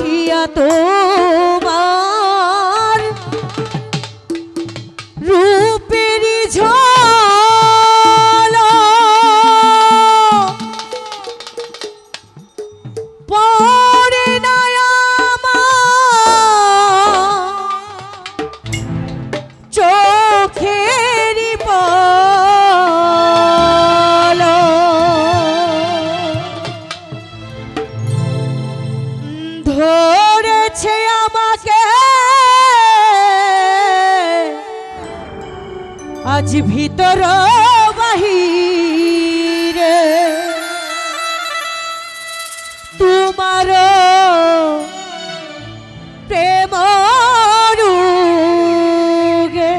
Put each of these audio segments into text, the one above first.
দেখিয়া তোমার আজ ভিতর বাহিরে। তোমার প্রেম রোগে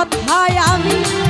কথায় আমি দিলাম গানে